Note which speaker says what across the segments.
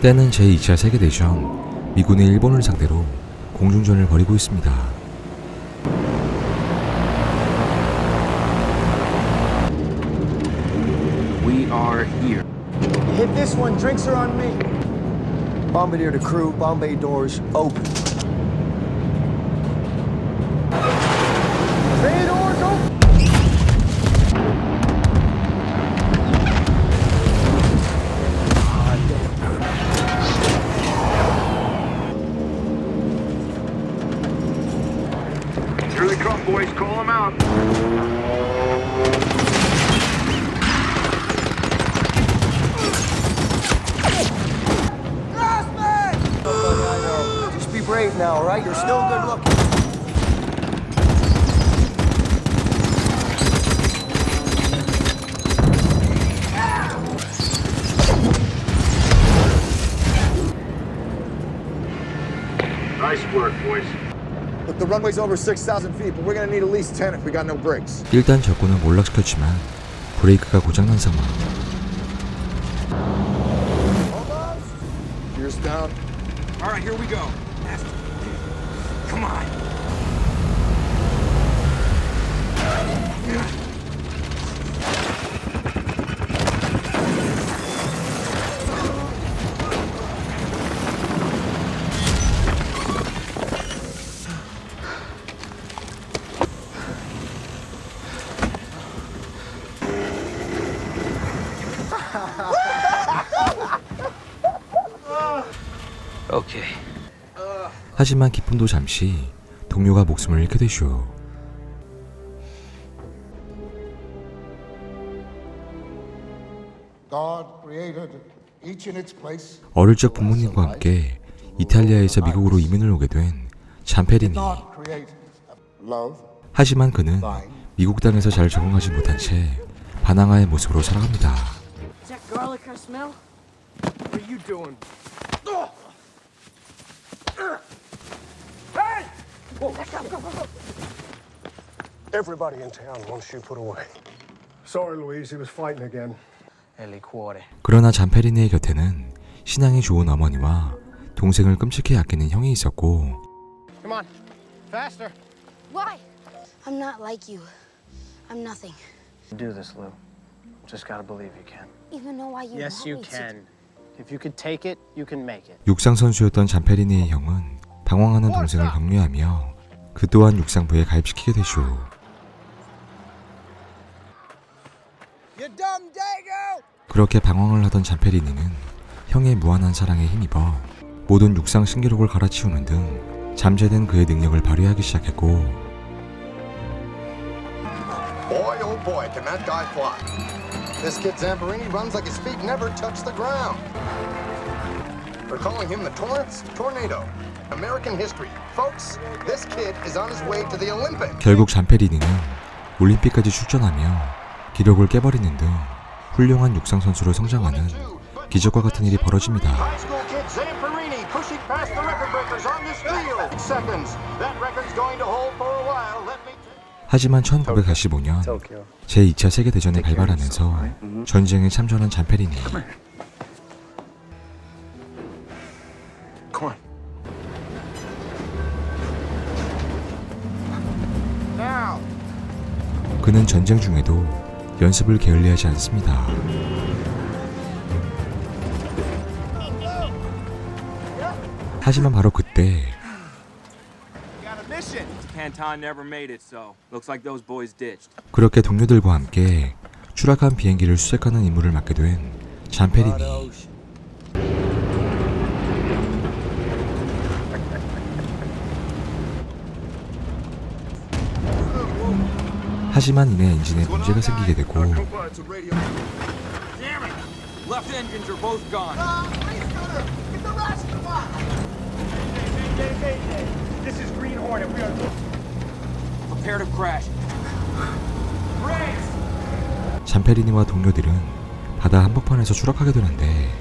Speaker 1: 때는 제2차 세계대전 미군이 일본을 상대로 공중전을 벌이고 있습니다.
Speaker 2: We are here.
Speaker 3: Hit this one, drinks are on me. Bombardier to crew, Bombay doors open.
Speaker 4: Nice work, boys.
Speaker 5: Look, the runway's over 6,000 feet, but we're gonna need at least 10 if we got no brakes.
Speaker 1: 일단 적군을 몰락시켰지만 브레이크가 고장난 상황.
Speaker 5: Gears down.
Speaker 2: All right, here we go. Come on.
Speaker 1: 하지만 기쁨도 잠시 동료가 목숨을 잃게 되죠.
Speaker 6: God created each in its place.
Speaker 1: 어릴 적 부모님과 함께 이탈리아에서 미국으로 이민을 오게 된
Speaker 6: love.
Speaker 1: 하지만 그는 미국 땅에서 잘 적응하지 못한 채 바나나의 모습으로 살아갑니다.
Speaker 7: Smell?
Speaker 3: What are you doing? Everybody in town wants you put away.
Speaker 5: Sorry, Louise. He was fighting again.
Speaker 1: 그러나 잠페리니의 곁에는 신앙이 좋은 어머니와 동생을 끔찍히 아끼는 형이 있었고
Speaker 2: Come on. Faster.
Speaker 7: Why? I'm not like you. I'm nothing.
Speaker 2: Do this, Lou. Just gotta believe you can.
Speaker 7: Even though why you
Speaker 2: Yes,
Speaker 7: want
Speaker 2: you
Speaker 7: me to.
Speaker 2: can. If you could take it, you can make it.
Speaker 1: 육상 선수였던 잠페리니의 형은 방황하는 동생을 격려하며 그 또한 육상부에 가입시키게 되죠. 그렇게 방황을 하던 잠페리니는 형의 무한한 사랑에 힘입어 모든 육상 신기록을 갈아치우는 등 잠재된 그의 능력을 발휘하기 시작했고
Speaker 6: oh. American history. Folks, this kid is on his way to the Olympics.
Speaker 1: 결국 잠페리니는 올림픽까지 출전하며 기록을 깨버리는 등 훌륭한 육상 선수로 성장하는 기적과 같은 일이 벌어집니다. 하지만 1945년 제2차 세계대전에 발발하면서 전쟁에 참전한 잠페리니 그는 전쟁 중에도 연습을 게을리하지 않습니다. 하지만 바로 그때. 그렇게 동료들과 함께 추락한 비행기를 수색하는 임무를 맡게 된 잠페리니 하지만 이내 엔진에 문제가 생기게 되고! 잠페리니와 동료들은 바다 한복판에서 추락하게 되는데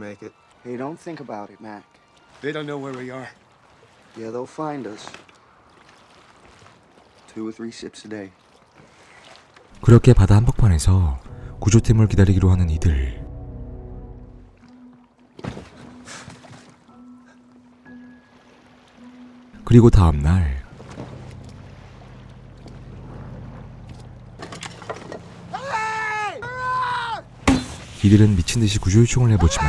Speaker 8: make it.
Speaker 3: Hey, don't think about it, Mac.
Speaker 2: They don't know where we are.
Speaker 3: Yeah, they'll find us. Two or three sips a day.
Speaker 1: 그렇게 바다 한복판에서 구조팀을 기다리기로 하는 이들. 그리고 다음 날 이들은 미친 듯이 구조 요청을 해보지만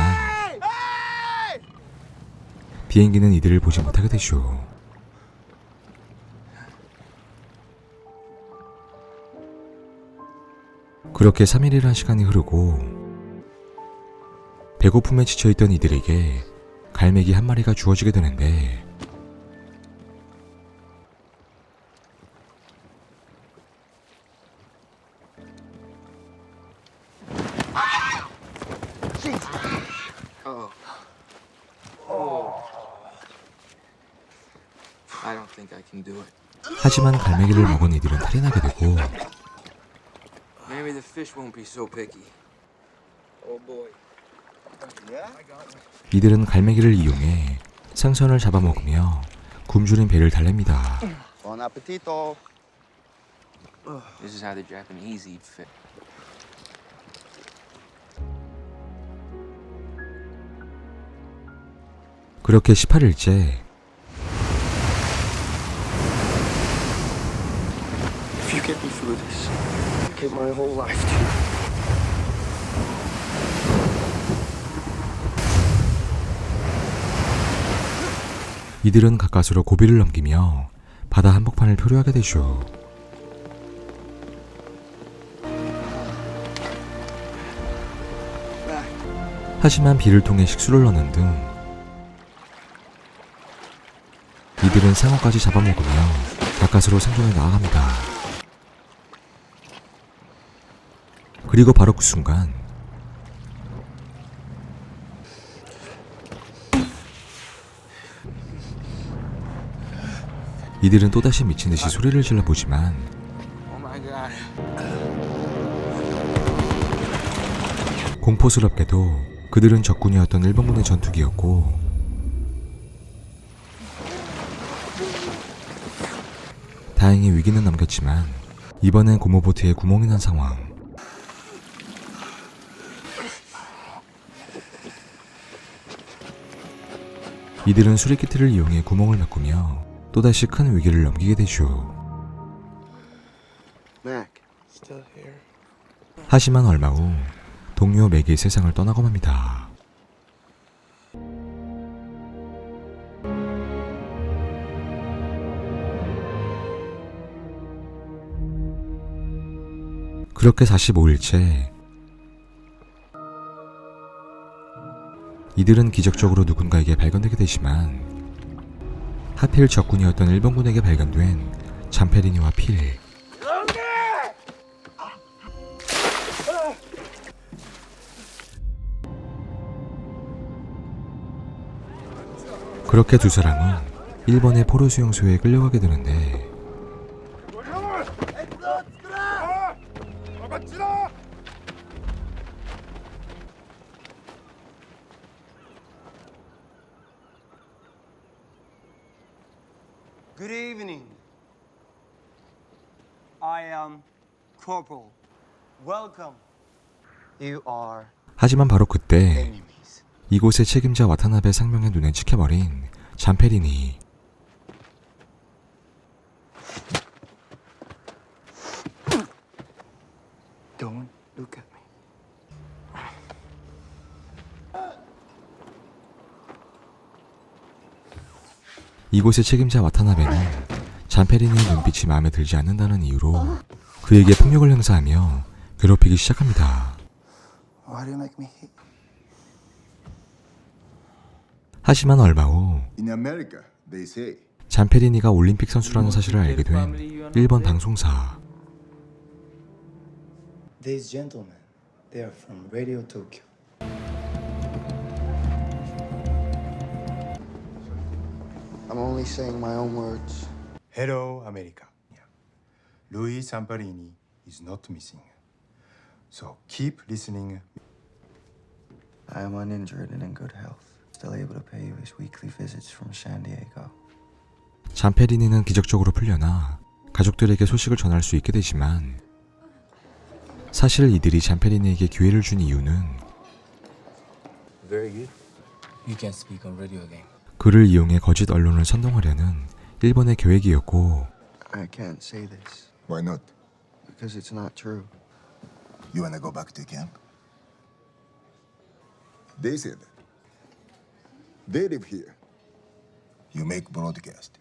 Speaker 1: 비행기는 이들을 보지 못하게 되죠. 그렇게 3일이란 시간이 흐르고 배고픔에 지쳐있던 이들에게 갈매기 한 마리가 주어지게 되는데 갈매기를 먹은 이들은 탈이 나게 되고
Speaker 9: Maybe the fish won't be so picky. Oh boy.
Speaker 1: 이들은 갈매기를 이용해 생선을 잡아먹으며 굶주린 배를 달랩니다.
Speaker 3: Bon appetito.
Speaker 9: This is how the Japanese eat fish.
Speaker 1: 그렇게 18일째
Speaker 3: You get me through this, give my whole life to you.
Speaker 1: 이들은 가까스로 고비를 넘기며 바다 한복판을 표류하게 되죠. 하지만 비를 통해 식수를 넣는 등 이들은 상어까지 잡아먹으며 가까스로 생존해 나아갑니다. 그리고 바로 그 순간 이들은 또다시 미친 듯이 소리를 질러 보지만. 공포스럽게도 그들은 적군이었던 일본군의 전투기였고 다행히 위기는 넘겼지만 이번엔 고모보트에 구멍이 난 상황 이들은 수리키트를 이용해 구멍을 메꾸며 또다시 큰 위기를 넘기게 되죠.
Speaker 3: Mac.
Speaker 1: 하지만 얼마 후 동료 맥이 세상을 떠나고 맙니다. 그렇게 45일째 이들은 기적적으로 누군가에게 발견되게 되지만 하필 적군이었던 일본군에게 발견된 잠페리니와 필. 그렇게 두 사람은 일본의 포로 수용소에 끌려가게 되는데
Speaker 10: Good evening. I am Corporal. Welcome. You are
Speaker 1: 하지만 바로 그때
Speaker 10: enemies.
Speaker 1: 이곳의 책임자 와타나베 상명의 눈에 찍혀버린 잠페리니
Speaker 3: Don't look at me.
Speaker 1: 이곳의 책임자 와타나베는 잠페리니의 눈빛이 마음에 들지 않는다는 이유로 그에게 폭력을 행사하며 괴롭히기 시작합니다. 하지만 얼마 후. 잠페리니가 올림픽 선수라는 사실을 알게 된 일본 방송사
Speaker 3: I'm only saying my own words.
Speaker 10: Hello, America. Louis Zamparini is not missing. So keep listening.
Speaker 8: I am uninjured and in good health, still able to pay you his weekly visits from San Diego.
Speaker 1: 잔페리니는 기적적으로 풀려나 가족들에게 소식을 전할 수 있게 되지만 사실 이들이 잔페리니에게 기회를 준 이유는
Speaker 9: Very good. You can speak on radio again.
Speaker 1: 그를 이용해 거짓 언론을 선동하려는 일본의 계획이었고
Speaker 8: I can't say this
Speaker 5: Why not?
Speaker 8: because it's not true.
Speaker 5: You wanna go back to camp? They said that. They live here. You make broadcast.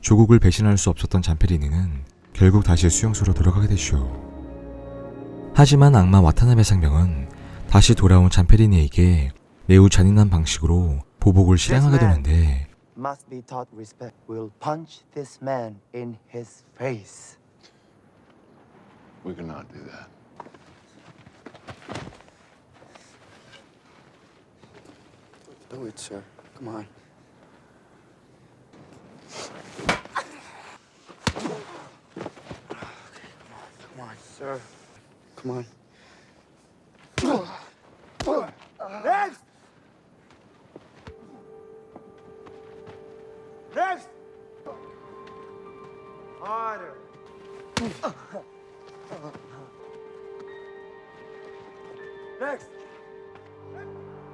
Speaker 1: 조국을 배신할 수 없었던 잔페리니는 결국 다시 수용소로 돌아가게 되죠. 하지만 악마 와타나베 상병은 다시 돌아온 잔페리니에게 매우 잔인한 방식으로 보복을 실행하게 되는데
Speaker 11: must be taught respect. We'll punch this man in his face.
Speaker 4: We cannot do that.
Speaker 8: Do it, sir. Come on. Come on, sir. Come on.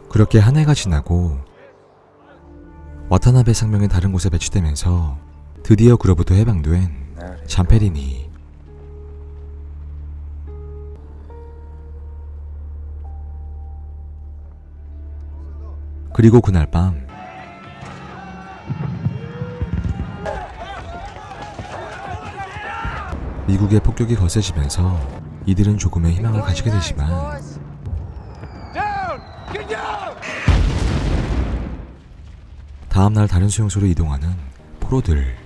Speaker 1: 그렇게 한 해가 지나고 와타나베 상명이 다른 곳에 배치되면서 드디어 그로부터 해방된 잔페리니 그리고 그날 밤 미국의 폭격이 거세지면서 이들은 조금의 희망을 가지게 되지만! 다음날 다른 수용소로 이동하는 포로들.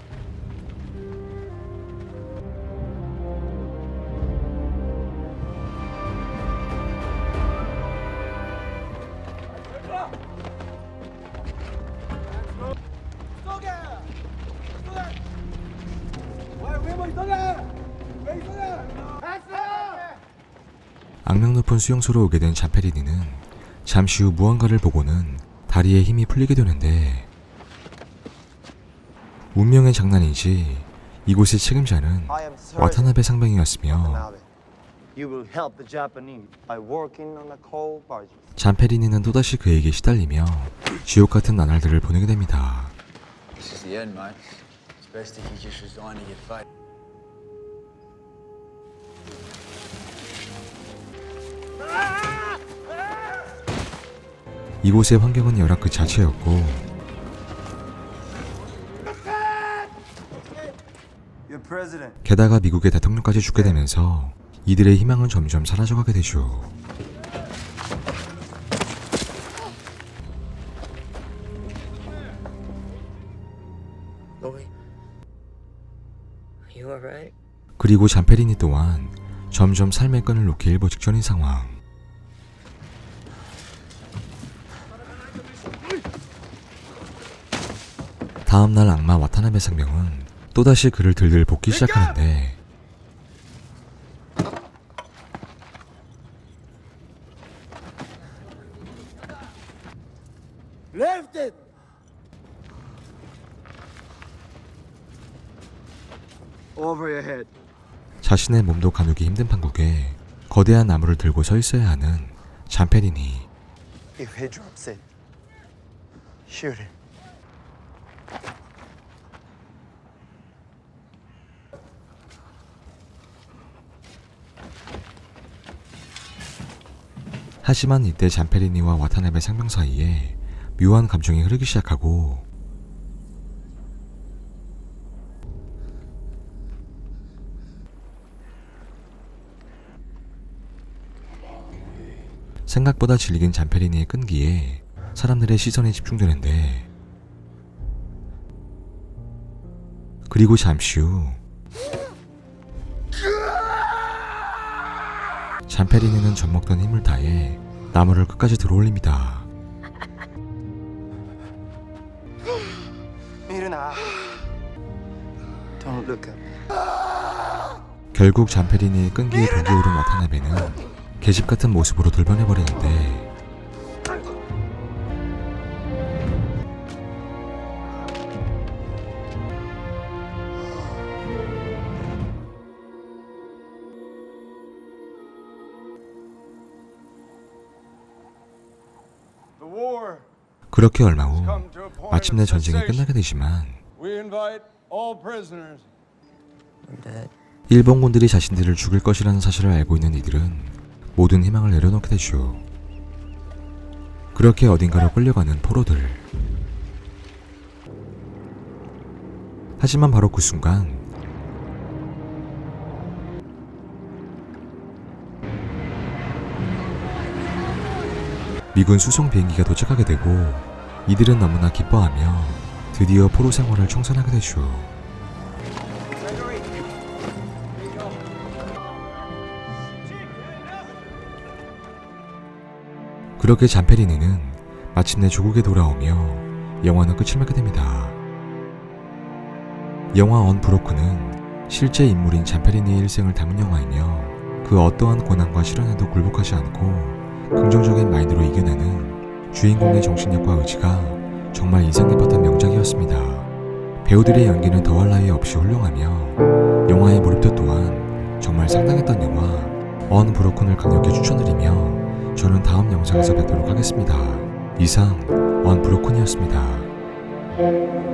Speaker 1: 악명 높은 수용소로 오게 된 잔페리니는 잠시 후 무언가를 보고는 다리에 힘이 풀리게 되는데 운명의 장난인지 이곳의 책임자는 와타나베 상병이었으며
Speaker 11: Watanabe, You will help the Japanese by working on the coal barges.
Speaker 1: 잔페리니는 또다시 그에게 시달리며 지옥 같은 나날들을 보내게 됩니다. 이곳의 환경은 열악 그 자체였고. 게다가 미국의 대통령까지 죽게 되면서 이들의 희망은 점점 사라져가게 되죠. 그리고 잔페리니 또한 점점 삶의 끈을 놓기 일보 직전인 상황. 다음날 악마 와타나베 상병은 또다시 그를 들들 볶기 시작하는데
Speaker 3: your head.
Speaker 1: 자신의 몸도 가누기 힘든 판국에 거대한 나무를 들고 서 있어야 하는 잔페리니.
Speaker 11: If he drops it, shoot him.
Speaker 1: 하지만 이때 잔페리니와 와타나베 상병 사이에 묘한 감정이 흐르기 시작하고 생각보다 질긴 잔페리니의 끈기에 사람들의 시선이 집중되는데 그리고 잠시 후 잔페리니는 젖먹던 힘을 다해 나무를 끝까지 들어올립니다.
Speaker 11: 일어나. Don't look me.
Speaker 1: 결국 잠페리니의 끈기에 독이 오른 와타나베는 계집 같은 모습으로 돌변해버리는데 그렇게 얼마 후 마침내 전쟁이. 끝나게 되지만. 일본군들이 자신들을 죽일 것이라는 사실을 알고 있는 이들은 모든 희망을 내려놓게 되죠. 그렇게 어딘가로 끌려가는 포로들. 하지만 바로 그 순간 미군 수송 비행기가 도착하게 되고 이들은 너무나 기뻐하며 드디어 포로 생활을 청산하게 되죠. 그렇게 잠페리니는 마침내 조국에 돌아오며 영화는 끝을 맺게 됩니다. 영화 언브로크는 실제 인물인 잠페리니의 일생을 담은 영화이며 그 어떠한 고난과 시련에도 굴복하지 않고 긍정적인 마인드로 이겨내는 주인공의 정신력과 의지가 정말 인상 깊었던 명작이었습니다. 배우들의 연기는 더할 나위 없이 훌륭하며 영화의 몰입도 또한 정말 상당했던 영화 언 브로큰을 강력히 추천드리며 저는 다음 영상에서 뵙도록 하겠습니다. 이상 언 브로큰이었습니다.